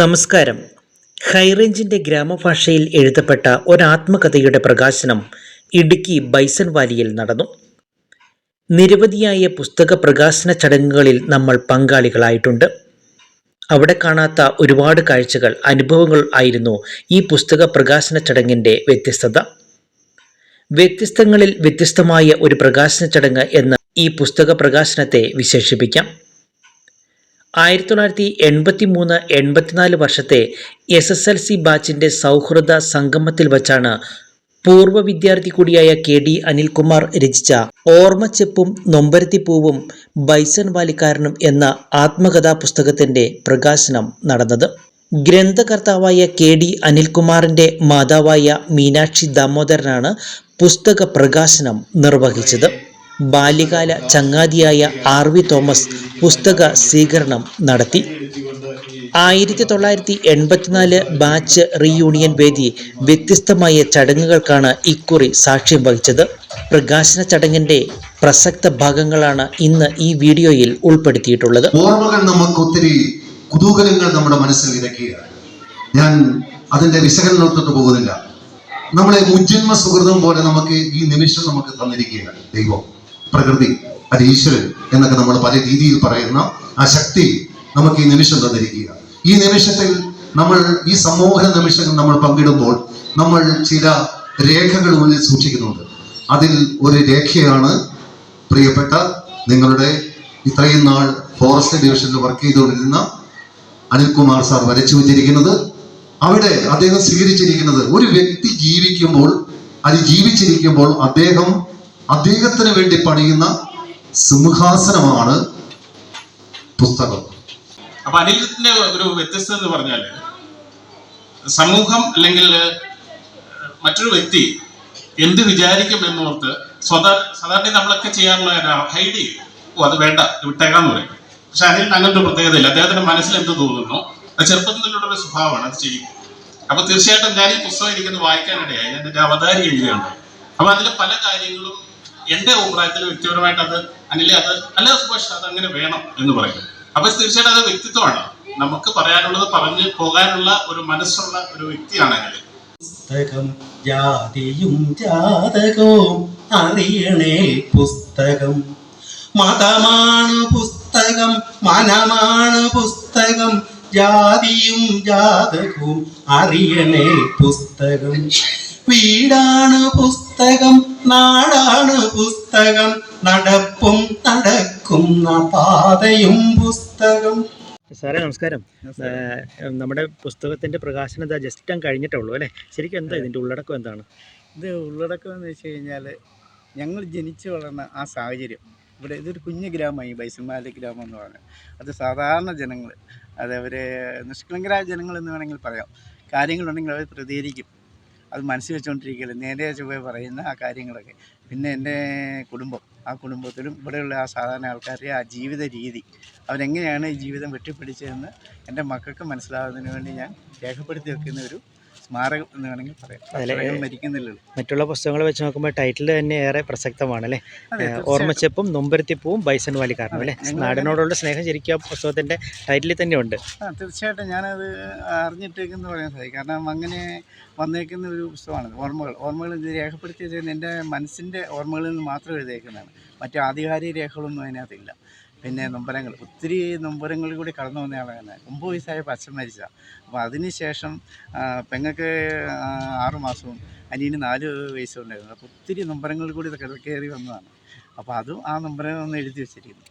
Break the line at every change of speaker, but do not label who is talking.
നമസ്കാരം. ഹൈറേഞ്ചിന്റെ ഗ്രാമഭാഷയിൽ എഴുതപ്പെട്ട ഒരാത്മകഥയുടെ പ്രകാശനം ഇടുക്കി ബൈസൺ വാലിയിൽ നടന്നു. നിരവധിയായ പുസ്തക പ്രകാശന ചടങ്ങുകളിൽ നമ്മൾ പങ്കാളികളായിട്ടുണ്ട്. അവിടെ കാണാത്ത ഒരുപാട് കാഴ്ചകൾ അനുഭവങ്ങൾ ആയിരുന്നു ഈ പുസ്തക പ്രകാശന ചടങ്ങിന്റെ വ്യത്യസ്തത. വ്യത്യസ്തങ്ങളിൽ വ്യത്യസ്തമായ ഒരു പ്രകാശന ചടങ്ങ് എന്ന് ഈ പുസ്തക പ്രകാശനത്തെ വിശേഷിപ്പിക്കാം. ആയിരത്തി തൊള്ളായിരത്തി എൺപത്തി മൂന്ന് എൺപത്തിനാല് വർഷത്തെ എസ് എസ് എൽ സി ബാച്ചിന്റെ സൗഹൃദ സംഗമത്തിൽ വച്ചാണ് പൂർവ വിദ്യാർത്ഥി കൂടിയായ കെ ഡി അനിൽകുമാർ രചിച്ച ഓർമ്മച്ചെപ്പും നൊമ്പരത്തിപ്പൂവും ബൈസൺ വാലിക്കാരനും എന്ന ആത്മകഥാ പുസ്തകത്തിന്റെ പ്രകാശനം നടന്നത്. ഗ്രന്ഥകർത്താവായ കെ ഡി അനിൽകുമാറിന്റെ മാതാവായ മീനാക്ഷി ദാമോദരനാണ് പുസ്തക പ്രകാശനം നിർവഹിച്ചത്. ബാല്യകാല ചങ്ങാതിയായ ആർ വി തോമസ് പുസ്തക സ്വീകരണം നടത്തി. ആയിരത്തി തൊള്ളായിരത്തി എൺപത്തിനാല് ബാച്ച് റീയൂണിയൻ വേദി വ്യത്യസ്തമായ ചടങ്ങുകൾക്കാണ് ഇക്കുറി സാക്ഷ്യം വഹിച്ചത്. പ്രകാശന ചടങ്ങിന്റെ പ്രസക്ത ഭാഗങ്ങളാണ് ഇന്ന് ഈ വീഡിയോയിൽ ഉൾപ്പെടുത്തിയിട്ടുള്ളത്.
ഓർമ്മകൾ നമുക്ക് ഒത്തിരി കുതൂഹലങ്ങൾ നമ്മുടെ മനസ്സിൽ ഞാൻ അതിന്റെ വിശകലനത്തോട്ട് പോകുന്നില്ല. നമ്മളെ മുജ്ജന്മ സുഹൃതം പോലെ നമുക്ക് ഈ നിമിഷം നമുക്ക് തന്നിരിക്കുകയാണ് ദൈവം. പ്രകൃതി അത് ഈശ്വരൻ എന്നൊക്കെ നമ്മൾ പല രീതിയിൽ പറയുന്ന ആ ശക്തി നമുക്ക് ഈ നിമിഷം തന്നിരിക്കുക. ഈ നിമിഷത്തിൽ നമ്മൾ ഈ സമൂഹ നിമിഷങ്ങൾ നമ്മൾ പങ്കിടുമ്പോൾ നമ്മൾ ചില രേഖകൾ ഉള്ളിൽ സൂക്ഷിക്കുന്നുണ്ട്. അതിൽ ഒരു രേഖയാണ് പ്രിയപ്പെട്ട നിങ്ങളുടെ ഇത്രയും നാൾ ഫോറസ്റ്റ് ഡിവിഷനിൽ വർക്ക് ചെയ്തുകൊണ്ടിരുന്ന അനിൽകുമാർ സാർ വരച്ചു വെച്ചിരിക്കുന്നത് അവിടെ അദ്ദേഹം സ്വീകരിച്ചിരിക്കുന്നത് ഒരു വ്യക്തി ജീവിക്കുമ്പോൾ അത് ജീവിച്ചിരിക്കുമ്പോൾ അദ്ദേഹം അദ്ദേഹത്തിന് വേണ്ടി പണിയുന്ന സിംഹാസനമാണ് പുസ്തകം.
അപ്പൊ അനിലിന്റെ ഒരു വ്യത്യസ്തത എന്ന് പറഞ്ഞാൽ സമൂഹം അല്ലെങ്കിൽ മറ്റൊരു വ്യക്തി എന്ത് വിചാരിക്കും എന്നോർത്ത് സ്വതാ സാധാരണ നമ്മളൊക്കെ ചെയ്യാറുള്ള ഹൈഡ് ഓ അത് വേണ്ട വിട്ടേക്കാന്ന് പറയും. പക്ഷെ അനിലിന് അങ്ങനത്തെ ഒരു പ്രത്യേകതയില്ല. അദ്ദേഹത്തിന്റെ മനസ്സിൽ എന്ത് തോന്നുന്നു? അത് ചെറുപ്പത്തിലുള്ള ഒരു സ്വഭാവമാണ് അത് ചെയ്യും. അപ്പൊ തീർച്ചയായിട്ടും ഞാൻ ഈ പുസ്തകം എനിക്കൊന്ന് വായിക്കാനിടയായി. ഞാൻ എന്റെ അവതാരി എഴുതിയുണ്ട് അപ്പൊ അതിൽ പല കാര്യങ്ങളും എന്റെ അഭിപ്രായത്തിൽ വ്യക്തിപരമായിട്ട് അത് അനിലെ അത് അല്ല സുഭാഷ് അത് അങ്ങനെ വേണം എന്ന് പറയും. അപ്പൊ തീർച്ചയായിട്ടും അത് വ്യക്തിത്വമാണ്. നമുക്ക് പറയാനുള്ളത് പറഞ്ഞു പോകാനുള്ള ഒരു മനസ്സുള്ള ഒരു വ്യക്തിയാണ് അനിൽ.
പുസ്തകം ജാതിയും ജാതകവും അറിയണേ പുസ്തകം. മതമാണ് പുസ്തകം മനമാണ് പുസ്തകം ജാതിയും ജാതകവും അറിയണേ പുസ്തകം. വീടാണ് പുസ്തകം നാടാണ് പുസ്തകം നടപ്പും നടക്കുന്ന പാതയും പുസ്തകം.
സാറേ നമസ്കാരം. നമ്മുടെ പുസ്തകത്തിന്റെ പ്രകാശനം ഇതാ ജസ്റ്റ് ഞാൻ കഴിഞ്ഞിട്ടേ ഉള്ളൂ അല്ലേ? ശരിക്കും എന്താ ഇതിന്റെ ഉള്ളടക്കം എന്താണ്?
ഇത് ഉള്ളടക്കം എന്ന് വെച്ച് കഴിഞ്ഞാൽ ഞങ്ങൾ ജനിച്ചു വളർന്ന ആ സാഹചര്യം. ഇവിടെ ഇതൊരു കുഞ്ഞു ഗ്രാമമായി ബൈസന്മാലി ഗ്രാമം എന്ന് പറഞ്ഞാൽ. അത് സാധാരണ ജനങ്ങൾ അതവർ നിഷ്കളങ്കരായ ജനങ്ങൾ എന്ന് വേണമെങ്കിൽ പറയാം. കാര്യങ്ങളുണ്ടെങ്കിൽ അവർ പ്രതികരിക്കും. അത് മനസ്സിൽ വെച്ചുകൊണ്ടിരിക്കുകയല്ലേ നേരെ ചൊവ്വേ പറയുന്ന ആ കാര്യങ്ങളൊക്കെ. പിന്നെ എന്റെ കുടുംബം ആ കുടുംബത്തിലും ഇവിടെയുള്ള ആ സാധാരണ ആൾക്കാരുടെ ആ ജീവിത രീതി. അവരെങ്ങനെയാണ് ഈ ജീവിതം വെട്ടിപ്പിടിച്ചതെന്ന് എന്റെ മക്കൾക്ക് മനസ്സിലാകുന്നതിന് വേണ്ടി ഞാൻ രേഖപ്പെടുത്തി വെക്കുന്ന ഒരു സ്മാരകം എന്ന് വേണമെങ്കിൽ പറയാം.
അതിലെ-
അത്രയും മരിക്കുന്നില്ലല്ലോ.
മറ്റുള്ള പുസ്തകങ്ങൾ വെച്ച് നോക്കുമ്പോൾ ടൈറ്റിൽ തന്നെ ഏറെ പ്രസക്തമാണ് അല്ലേ? ഓർമ്മച്ചെപ്പും നൊമ്പരത്തിപ്പൂവും ബൈസൺ വാലിക്കാരനും അല്ലേ?
അതെ, ഞങ്ങൾ-
നാടിനോടുള്ള സ്നേഹം ശരിക്കും ആ പുസ്തകത്തിന്റെ ടൈറ്റിൽ തന്നെ ഉണ്ട്.
ആ തീർച്ചയായിട്ടും ഞാനത് അറിഞ്ഞിട്ടേക്കെന്ന് പറയാൻ സാധിക്കും. കാരണം അങ്ങനെ വന്നേക്കുന്ന ഒരു പുസ്തകമാണ്. ഓർമ്മകൾ. ഓർമ്മകൾ ഇത് രേഖപ്പെടുത്തി എന്റെ എന്റെ മനസ്സിന്റെ ഓർമ്മകളിൽ നിന്ന് മാത്രം എഴുതിയേക്കുന്നതാണ്. മറ്റു ആധികാരിക രേഖകളൊന്നും അതിനകത്തില്ല പിന്നെ നൊമ്പരങ്ങൾ. ഒത്തിരി നൊമ്പരങ്ങളിൽ കൂടി കടന്നു വന്നയാളാണ് ഒമ്പത് വയസ്സായപ്പോൾ അച്ഛൻ മരിച്ച അപ്പോൾ അതിന് ശേഷം ആ, പെങ്ങൾക്ക് ആറുമാസവും ആറ് മാസവും അനിയന് നാല് വയസ്സുണ്ടായിരുന്നു അപ്പോൾ ഒത്തിരി നൊമ്പരങ്ങളിൽ കൂടി കയറി വന്നതാണ്. അപ്പോൾ അതും ആ നൊമ്പരം ഒന്ന് എഴുതി വെച്ചിരിക്കുന്നു.